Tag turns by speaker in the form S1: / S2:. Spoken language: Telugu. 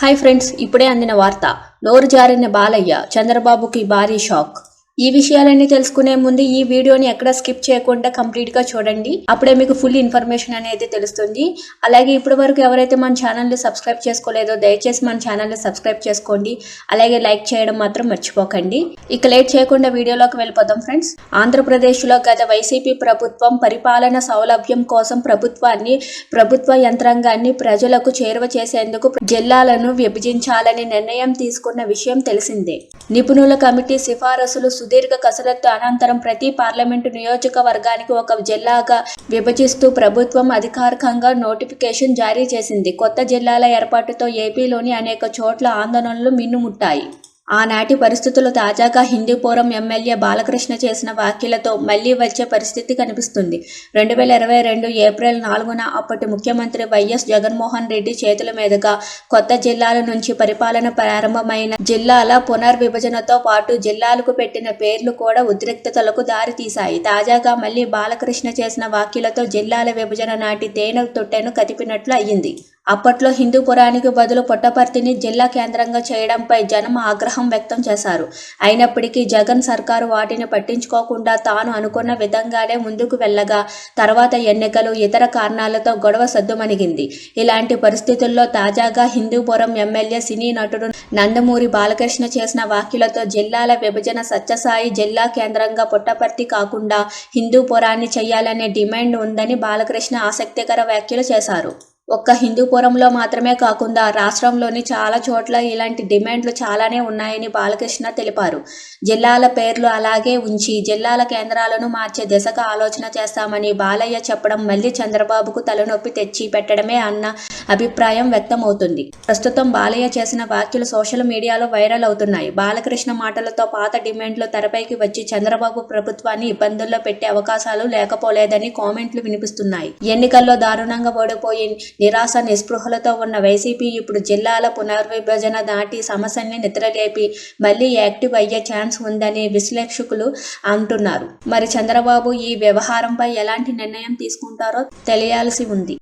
S1: హాయ్ ఫ్రెండ్స్ ఇప్పుడే అందిన వార్త. నోరు జారిన బాలయ్య చంద్రబాబుకి భారీ షాక్. ఈ విషయాలన్నీ తెలుసుకునే ముందు ఈ వీడియోని ఎక్కడ స్కిప్ చేయకుండా కంప్లీట్గా చూడండి. అప్పుడే మీకు ఫుల్ ఇన్ఫర్మేషన్ అనేది తెలుస్తుంది. అలాగే ఇప్పటి వరకు ఎవరైతే మన ఛానల్ని సబ్స్క్రైబ్ చేసుకోలేదో దయచేసి మన ఛానల్ని సబ్స్క్రైబ్ చేసుకోండి. అలాగే లైక్ చేయడం మాత్రం మర్చిపోకండి. ఇక లేట్ చేయకుండా వీడియోలోకి వెళ్ళిపోదాం ఫ్రెండ్స్. ఆంధ్రప్రదేశ్లో గత వైసీపీ ప్రభుత్వం పరిపాలన సౌలభ్యం కోసం ప్రభుత్వాన్ని ప్రభుత్వ యంత్రాంగాన్ని ప్రజలకు చేరువ చేసేందుకు జిల్లాలను విభజించాలని నిర్ణయం తీసుకున్న విషయం తెలిసిందే. నిపుణుల కమిటీ సిఫారసులు సుదీర్ఘ కసరత్తు అనంతరం ప్రతి పార్లమెంటు నియోజకవర్గానికి ఒక జిల్లాగా విభజిస్తూ ప్రభుత్వం అధికారికంగా నోటిఫికేషన్ జారీ చేసింది. కొత్త జిల్లాల ఏర్పాటుతో ఏపీలోని అనేక చోట్ల ఆందోళనలు మిన్నుముట్టాయి. ఆనాటి పరిస్థితులు తాజాగా హిందూపురం ఎమ్మెల్యే బాలకృష్ణ చేసిన వ్యాఖ్యలతో మళ్ళీ వచ్చే పరిస్థితి కనిపిస్తుంది. రెండు వేల ఇరవై రెండు ఏప్రిల్ నాలుగున అప్పటి ముఖ్యమంత్రి వైఎస్ జగన్మోహన్ రెడ్డి చేతుల మీదుగా కొత్త జిల్లాల నుంచి పరిపాలన ప్రారంభమైన జిల్లాల పునర్విభజనతో పాటు జిల్లాలకు పెట్టిన పేర్లు కూడా ఉద్రిక్తతలకు దారితీశాయి. తాజాగా మళ్ళీ బాలకృష్ణ చేసిన వ్యాఖ్యలతో జిల్లాల విభజన నాటి తేనె తొట్టెను కదిపినట్లు అయ్యింది. అప్పట్లో హిందూపురానికి బదులు పుట్టపర్తిని జిల్లా కేంద్రంగా చేయడంపై జనం ఆగ్రహం వ్యక్తం చేశారు. అయినప్పటికీ జగన్ సర్కారు వాటిని పట్టించుకోకుండా తాను అనుకున్న విధంగానే ముందుకు వెళ్ళగా తర్వాత ఎన్నికలు ఇతర కారణాలతో గొడవ సద్దుమణిగింది. ఇలాంటి పరిస్థితుల్లో తాజాగా హిందూపురం ఎమ్మెల్యే సినీ నటుడు నందమూరి బాలకృష్ణ చేసిన వ్యాఖ్యలతో జిల్లాల విభజన సత్యసాయి జిల్లా కేంద్రంగా పుట్టపర్తి కాకుండా హిందూపురాన్ని చేయాలనే డిమాండ్ ఉందని బాలకృష్ణ ఆసక్తికర వ్యాఖ్యలు చేశారు. ఒక్క హిందూపురంలో మాత్రమే కాకుండా రాష్ట్రంలోని చాలా చోట్ల ఇలాంటి డిమాండ్లు చాలానే ఉన్నాయని బాలకృష్ణ తెలిపారు. జిల్లాల పేర్లు అలాగే ఉంచి జిల్లాల కేంద్రాలను మార్చే దిశగా ఆలోచన చేస్తామని బాలయ్య చెప్పడం మళ్ళీ చంద్రబాబుకు తలనొప్పి తెచ్చి పెట్టడమే అన్న అభిప్రాయం వ్యక్తమవుతుంది. ప్రస్తుతం బాలయ్య చేసిన వ్యాఖ్యలు సోషల్ మీడియాలో వైరల్ అవుతున్నాయి. బాలకృష్ణ మాటలతో పాత డిమాండ్లు తెరపైకి వచ్చి చంద్రబాబు ప్రభుత్వాన్ని ఇబ్బందుల్లో పెట్టే అవకాశాలు లేకపోలేదని కామెంట్లు వినిపిస్తున్నాయి. ఎన్నికల్లో దారుణంగా ఓడిపోయి నిరాశ నిస్పృహలతో ఉన్న వైసీపీ ఇప్పుడు జిల్లాల పునర్విభజన దాటి సమస్యల్ని నిద్రలేపి మళ్ళీ యాక్టివ్ అయ్యే ఛాన్స్ ఉందని విశ్లేషకులు అంటున్నారు. మరి చంద్రబాబు ఈ వ్యవహారంపై ఎలాంటి నిర్ణయం తీసుకుంటారో తెలియాల్సి ఉంది.